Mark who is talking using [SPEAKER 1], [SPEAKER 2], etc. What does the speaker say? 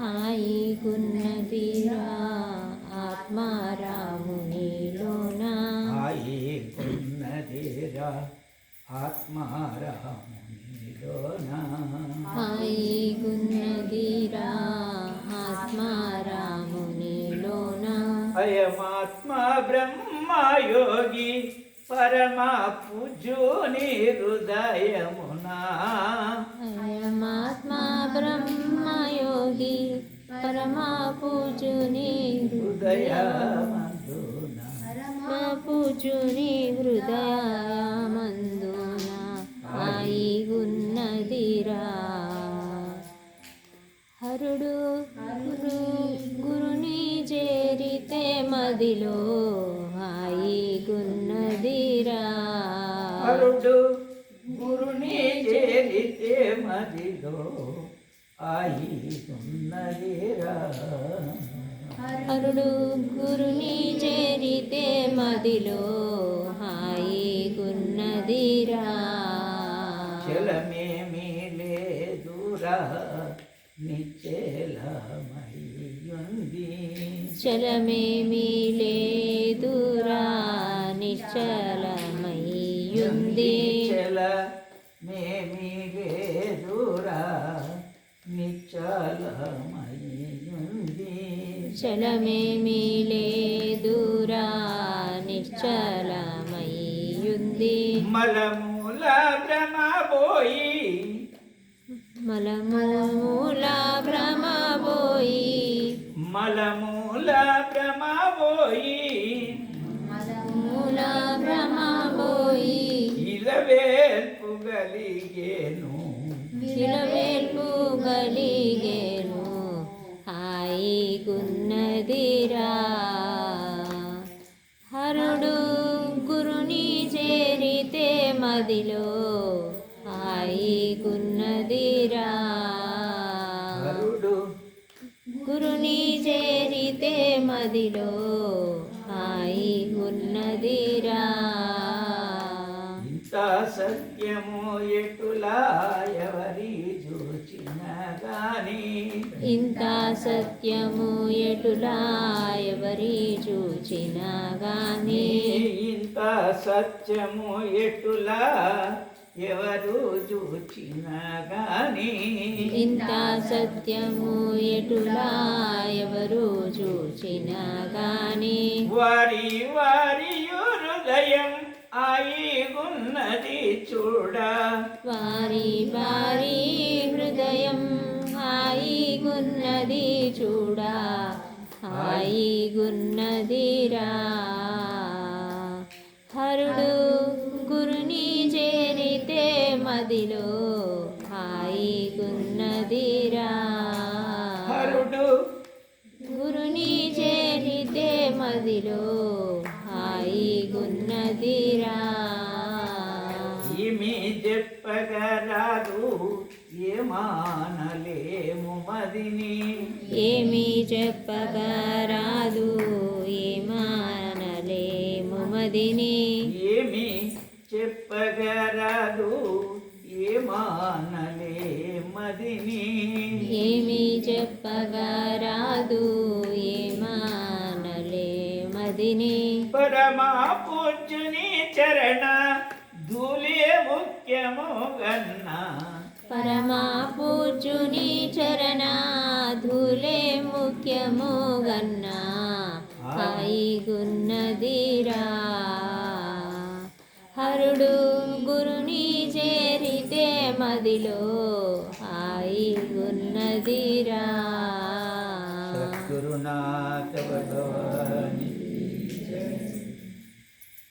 [SPEAKER 1] హాయిగున్నదిరా ఆత్మారామునిలోన
[SPEAKER 2] హాయి ఉన్నదిరా ఆత్మారామునిలోన
[SPEAKER 1] హాయిగున్నదిరా ఆత్మారామునిలోన
[SPEAKER 2] అయమాత్మ బ్రహ్మయోగి పరమా పూజుని హృదయమునా.
[SPEAKER 1] అయమాత్మా బ్రహ్మయోగి పరమా పూజుని
[SPEAKER 2] హృదయమందున.
[SPEAKER 1] పరమా పూజుని హృదయమందున హాయిగున్నదిరా హరుడు గురు గురుని చేరితే మదిలో
[SPEAKER 2] హరుడు గురుని చేరితే మదిలో ఆయి ఉన్నదిరా
[SPEAKER 1] హరుడు గురుని చేరితే మదిలో హాయిగున్నదిరా
[SPEAKER 2] చలమేమీ లేదురా నిశ్చలమయ్యుంది
[SPEAKER 1] చలమేమీ లేదురా నిశ్చలమయ్యుంది
[SPEAKER 2] చలమేమీ లేదురా నిశ్చలమయ్యుంది.
[SPEAKER 1] చలమేమీ లేదురా నిశ్చలమయ్యుంది.
[SPEAKER 2] మలమూల భ్రమబోయి
[SPEAKER 1] మలమూల భ్రమబోయి
[SPEAKER 2] మలమూల భ్రమబోయి
[SPEAKER 1] మూల భ్రమబోయి
[SPEAKER 2] ఇలవేల్పు గలిగేను
[SPEAKER 1] నిలవేల్పు గలిగేను హాయిగున్నదిరా. హరుడు గురుని చేరితే మదిలో హాయిగున్నదిరా.
[SPEAKER 2] హరుడు
[SPEAKER 1] గురుని చేరితే మదిలో హాయిగున్నదిరా.
[SPEAKER 2] ఇంత సత్యము ఎటులా ఎవరి చూచిన గాని
[SPEAKER 1] ఇంత సత్యము ఎటులా ఎవరి చూచినా గాని
[SPEAKER 2] ఇంత సత్యము ఎటులా ఎవరు చూచిన గాని
[SPEAKER 1] ఇంత సత్యము ఎటులా ఎవరు చూచినా గాని
[SPEAKER 2] వారి వారి
[SPEAKER 1] వారి వారి హృదయం హాయిగున్నది చూడా హాయిగున్నదిరా హరుడు గురుని చేరితే మదిలో హాయిగున్నదిరా
[SPEAKER 2] హరుడు
[SPEAKER 1] గురుని చేరితే మదిలో హాయిగున్నదిరా
[SPEAKER 2] ఏమి చెప్పగరాదు ఏమానలేము మదిని.
[SPEAKER 1] ఏమీ చెప్పగరాదు ఏమానలేము మదిని.
[SPEAKER 2] ఏమి చెప్పగరాదు ఏమానలే మదిని.
[SPEAKER 1] ఏమీ చెప్పగరాదు ఏమానలే మదిని.
[SPEAKER 2] పరమా పూజుని చరణ ధూలే ముఖ్యము గన్నా?
[SPEAKER 1] పరమా పూజుని చరణ ధూలే ముఖ్యము గన్నా. హాయిగున్నదిరా హరుడు గురుని చేరితే మదిలో. హాయిగున్నదిరా